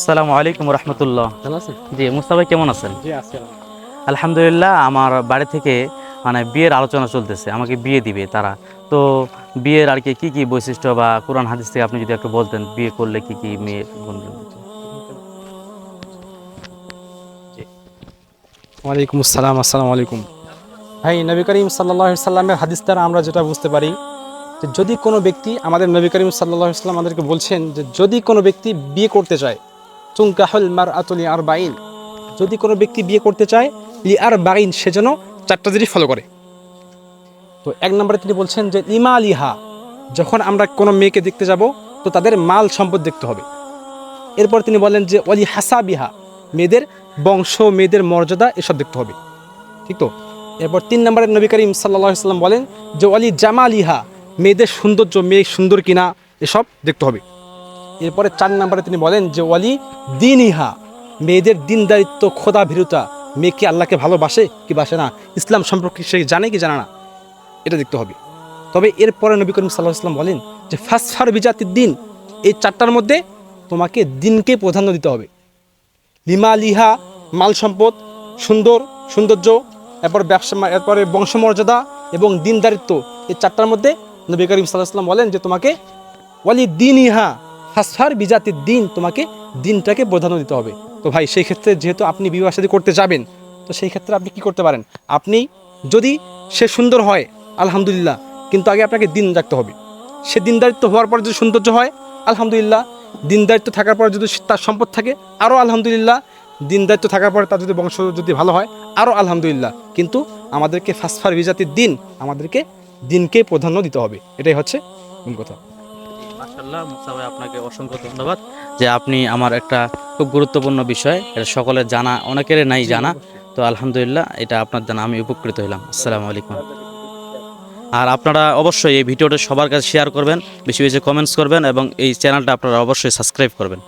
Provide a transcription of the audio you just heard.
আসসালামু আলাইকুম রহমতুল্লাহ। জি মুস্তাফা কেমন আছেন? আলহামদুলিল্লাহ আমার বাড়ি থেকে মানে বিয়ের আলোচনা চলতেছে আমাকে বিয়ে দিবে তারা। তো বিয়ের আর কি কী কী বৈশিষ্ট্য বা কোরআন হাদিস থেকে আপনি যদি একটু বলতেন বিয়ে করলে কি কি গুণ ওয়ালাইকুম আসসালাম আসসালামু আলাইকুম। ভাই নবী করিম সাল্লাহ সাল্লামের হাদিস দ্বারা আমরা যেটা বুঝতে পারি যে যদি কোনো ব্যক্তি আমাদের নবী করিম সাল্লাহ সাল্লাম আমাদেরকে বলছেন যে যদি কোনো ব্যক্তি বিয়ে করতে চায় চুঙ্কাহুল মার আতুলি আর বাইন যদি কোনো ব্যক্তি বিয়ে করতে চায় লি আর বাইন সে যেন চারটা জিনিস ফলো করে। তো এক নম্বরে তিনি বলছেন যে ইমা লিহা যখন আমরা কোনো মেয়েকে দেখতে যাব, তো তাদের মাল সম্পদ দেখতে হবে। এরপর তিনি বলেন যে অলি হাসা বিহা মেয়েদের বংশ, মেয়েদের মর্যাদা, এসব দেখতে হবে। ঠিক তো? এরপর তিন নম্বরের নবী করিম সাল্লাহ সাল্লাম বলেন যে অলি জামাল ইহা মেয়েদের সৌন্দর্য, মেয়ে সুন্দর কিনা, এসব দেখতে হবে। এরপরে চার নম্বরে তিনি বলেন যে, ওয়ালি দিন ইহা মেয়েদের দিনদারিত্ব খোদা ভীরুতা মেয়ে কি আল্লাহকে ভালোবাসে কি বাসে না? ইসলাম সম্পর্কে সে জানে কি জানে না? এটা দেখতে হবে। তবে এরপরে নবী করিম সাল্লাহ সাল্লাম বলেন যে, ফাসফার বিজাতির দিন, এই চারটার মধ্যে তোমাকে দিনকে প্রাধান্য দিতে হবে। লিমা লিহা, মাল সম্পদ, সুন্দর, সৌন্দর্য, এরপর ব্যবসা, এরপরে বংশমর্যাদা এবং দিনদারিত্ব, এই চারটার মধ্যে নবী করিম সাল্লাহ সাল্লাম বলেন যে, তোমাকে ওয়ালি দিন ইহা ফাসফার বিজাতির দিন তোমাকে দিনটাকে প্রাধান্য দিতে হবে। তো ভাই, সেই ক্ষেত্রে যেহেতু আপনি বিবাহ সাথী করতে যাবেন, তো সেই ক্ষেত্রে আপনি কি করতে পারেন? আপনি যদি সে সুন্দর হয়, আলহামদুলিল্লাহ, কিন্তু আগে আপনাকে দিন রাখতে হবে। সে দিনদারিত্ব হওয়ার পর যদি সৌন্দর্য হয়, আলহামদুলিল্লাহ দিনদারিত্ব থাকার পর যদি তার সম্পদ থাকে, আরও আলহামদুলিল্লাহ দিনদারিত্ব থাকার পরে তার যদি বংশ যদি ভালো হয়, আরও আলহামদুলিল্লাহ। কিন্তু আমাদেরকে ফাসফার বিজাতির দিন আমাদেরকে দিনকে প্রাধান্য দিতে হবে। এটাই হচ্ছে মূল কথা। আপনাকে অসংখ্য ধন্যবাদ যে আপনি আমার একটা খুব গুরুত্বপূর্ণ বিষয়, এটা সকলের জানা, অনেকেরই নাই জানা। তো আলহামদুলিল্লাহ, এটা আপনার জানা আমি উপকৃত হইলাম। আসসালামু আলাইকুম। আর আপনারা অবশ্যই এই ভিডিওটা সবার কাছে শেয়ার করবেন, বেশি বেশি কমেন্টস করবেন এবং এই চ্যানেলটা আপনারা অবশ্যই সাবস্ক্রাইব করবেন।